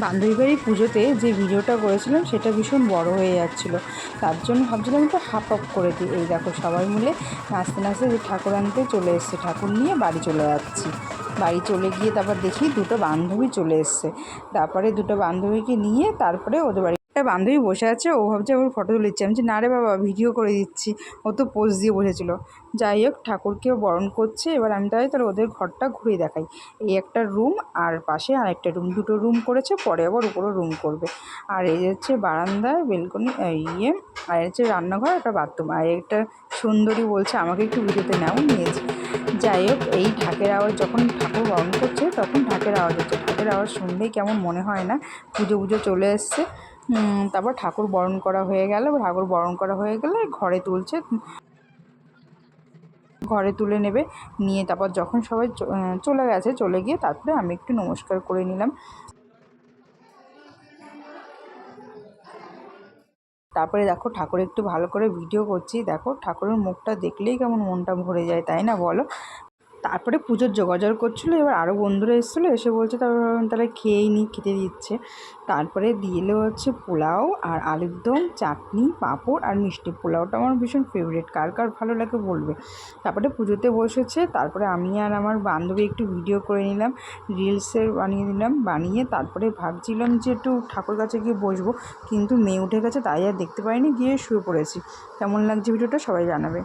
বান্ধবী বাড়ির পুজোতে যে ভিডিওটা করেছিলাম, সেটা ভীষণ বড় হয়ে যাচ্ছিল। তার জন্য ভাবছিলাম তো হাফ অফ করে দিই। এই দেখো, সবাই মিলে নাচতে নাচতে যে ঠাকুর আনতে চলে এসছে, ঠাকুর নিয়ে বাড়ি চলে যাচ্ছি। বাড়ি চলে গিয়ে তারপর দেখি দুটো বান্ধবী চলে এসছে। তারপরে দুটো বান্ধবীকে নিয়ে তারপরে ওদের বাড়ি একটা বান্ধবী বসে আছে ও ভাবছে ওর ফটো তুলে দিচ্ছে আমি বলছি, না রে বাবা ভিডিও করে দিচ্ছি। ও তো পোজ দিয়ে বসেছিল। যাই হোক ঠাকুরকেও বরণ করছে। এবার আমি তাই তাহলে ওদের ঘরটা ঘুরে দেখাই। এই একটা রুম আর পাশে আরেকটা রুম দুটো রুম করেছে পরে আবার উপরও রুম করবে। আর এই হচ্ছে বারান্দায় বেলকনি ইয়ে আর হচ্ছে রান্নাঘর একটা বাথরুম আর একটা সুন্দরী বলছে আমাকে একটু ভিডিওতে নাও নিয়েছে যাই হোক এই ঢাকের আওয়াজ যখন ঠাকুর বরণ করছে তখন ঢাকের আওয়াজ হচ্ছে। ঢাকের আওয়াজ শুনলেই কেমন মনে হয় না? পুজো পুজো চলে এসছে। তারপর ঠাকুর বরণ করা হয়ে গেল। ঠাকুর বরণ করা হয়ে গেলে ঘরে তুলছে। ঘরে তুলে নেবে, নিয়ে তারপর যখন সবাই চলে গেছে, চলে গিয়ে তারপরে আমি একটু নমস্কার করে নিলাম। তারপরে দেখো ঠাকুর একটু ভালো করে ভিডিও করছি। দেখো ঠাকুরের মুখটা দেখলেই কেমন মনটা ভরে যায়, তাই না বলো? তারপরে পুজোর যোগাযোগ করছিল, এবার আরও বন্ধুরা এসেছিল, এসে বলছে তারপর তাহলে খেয়েই নি খেতে দিচ্ছে। তারপরে দিলো হচ্ছে পোলাও আর আলুর দম, চাটনি, পাঁপড় আর মিষ্টি। পোলাওটা আমার ভীষণ ফেভারিট কার কার ভালো লাগে বলবে। তারপরে পুজোতে বসেছে, তারপরে আমি আর আমার বান্ধবী একটু ভিডিও করে নিলাম রিলসের বানিয়ে দিলাম, বানিয়ে তারপরে ভাবছিলাম যে একটু ঠাকুর কাছে গিয়ে বসবো, কিন্তু মেয়ে উঠে গেছে, তাই আর দেখতে পাইনি, গিয়ে শুয়ে পড়েছি। কেমন লাগছে ভিডিওটা সবাই জানাবে।